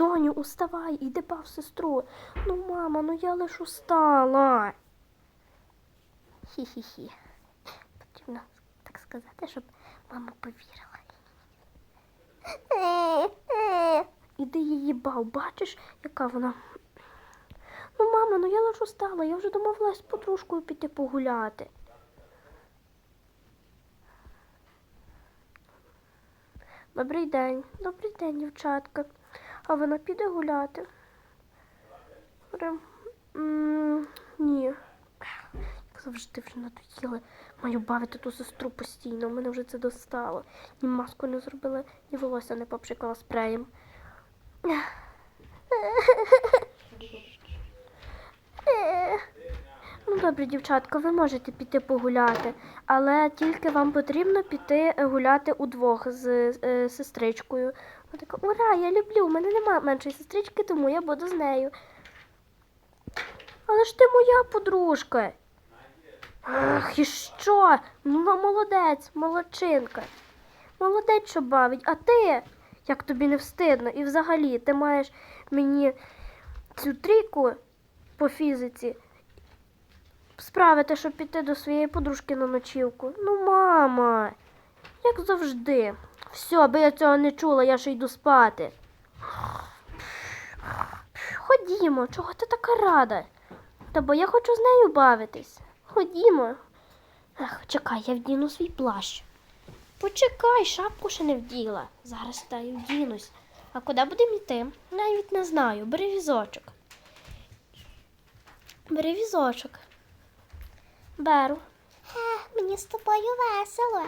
Доню, уставай, іди бав сестру. Ну, мама, ну я лиш устала. Хі-хі-хі. Потрібно так сказати, щоб мама повірила. Іди її бав, бачиш, яка вона. Ну, мама, ну я лише устала, я вже домовилась з подружкою піти погуляти. Добрий день, добрий день, дівчатка. А вона піде гуляти? Говорю, «М, Ні. Завжди вже надоїли. Маю бавити ту сестру постійно. Мене вже це достало. Ні маску не зробила, ні волосся не попшикала спреєм. Ну, добре, дівчатка, ви можете піти погуляти, але тільки вам потрібно піти гуляти удвох з е, сестричкою. Вона така, ура, я люблю, у мене немає меншої сестрички, тому я буду з нею. Але ж ти моя подружка. Ах, і що? Ну, молодець, молодчинка. Молодець, що бавить, а ти, як тобі не встидно, і взагалі ти маєш мені цю трійку по фізиці справити, щоб піти до своєї подружки на ночівку. Ну, мама, як завжди. Все, аби я цього не чула, я ще йду спати. Ходімо, чого ти така рада? Та бо я хочу з нею бавитись. Ходімо. Ах, чекай, я вдіну свій плащ. Почекай, шапку ще не вділа. Зараз та й вдінусь. А куди будемо йти? Навіть не знаю. Бери візочок. Бери візочок. Беру. мені з тобою весело.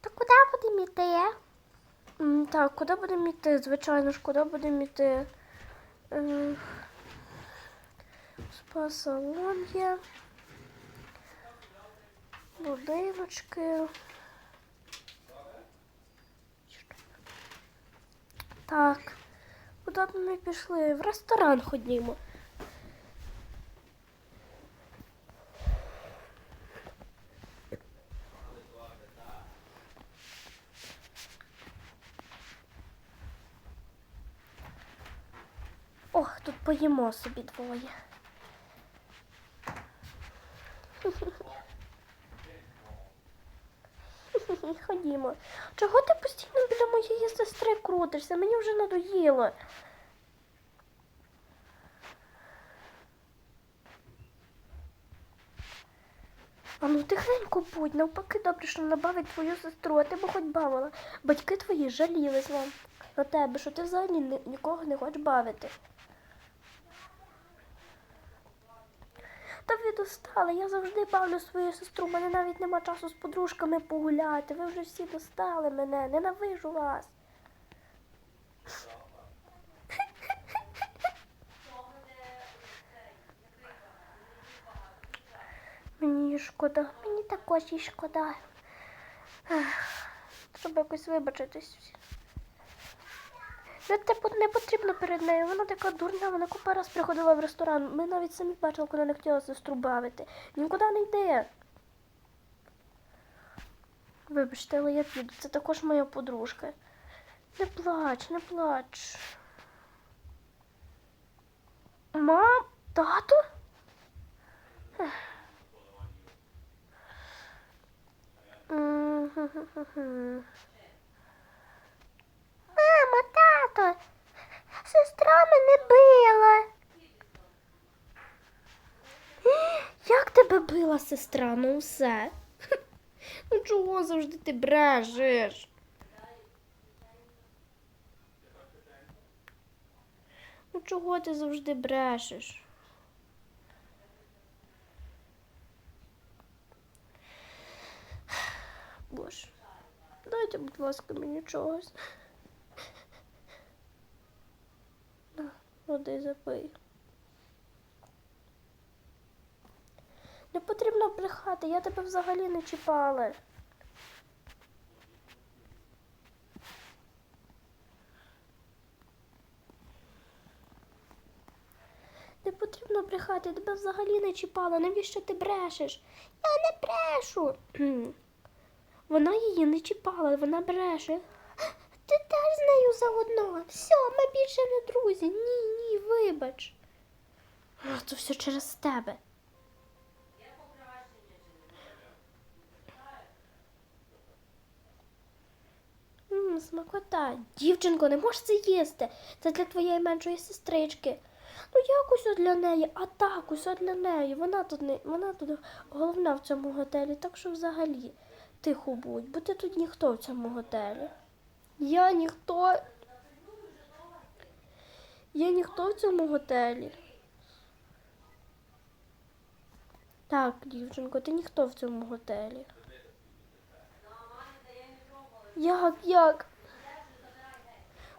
То куди будемо йти? Так, куди будемо йти? Звичайно ж, куди будемо йти? Е, Спа-салон є. Будиночки. Так. Куди б ми пішли? В ресторан ходімо. Ох, тут поїмо собі двоє. Ходімо. Чого ти постійно біля моєї сестри крутишся? Мені вже надоїло. А ну тихенько будь, навпаки, добре, що вона бавить твою сестру, а ти б хоч бавила. Батьки твої жалілись нам на тебе, що ти взагалі нікого не хочеш бавити. Та ви достали, я завжди бавлю свою сестру, у мене навіть нема часу з подружками погуляти. Ви вже всі достали мене, ненавижу вас. Мені шкода, мені також їй шкода. Треба якось вибачитись. Не, типу, не потрібно перед нею. Вона така дурна, вона купа раз приходила в ресторан. Ми навіть самі бачили, коли не хотіла сестру бавити. Нікуди не йде. Вибачте, але я піду. Це також моя подружка. Не плач, не плач. Мам, тату? Ех. Сестра мене била. Як тебе била сестра? Ну все. Ну чого завжди ти брешеш? Ну чого ти завжди брешеш? Боже, дайте, будь ласка, мені чогось. На, води запий. Не потрібно брехати, я тебе взагалі не чіпала. Не потрібно брехати, тебе взагалі не чіпала. Навіщо ти брешеш? Я не брешу. Вона її не чіпала, вона бреше. Нею заодно. Все, ми більше не друзі. Ні, ні, вибач. А, Це все через тебе. Мм, смакота. Дівчинко, не можеш це їсти. Це для твоєї меншої сестрички. Ну якось от для неї, а так ось для неї. Вона тут не вона тут головна в цьому готелі, так що взагалі тихо будь, бо ти тут ніхто в цьому готелі. Я ніхто. Я ніхто в цьому готелі. Так, дівчинко, ти ніхто в цьому готелі. Як, як?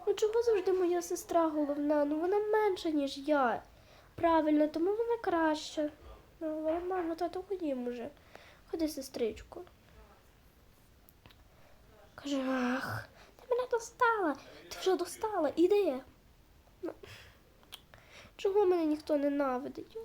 Ну чого завжди моя сестра головна? Ну вона менша, ніж я. Правильно, тому вона краща. Ну, але мамо, тато, ходім уже. Ходи, сестричко. Каже, ах, достала. Ти вже достала, іди. Ну, чого мене ніхто ненавидить?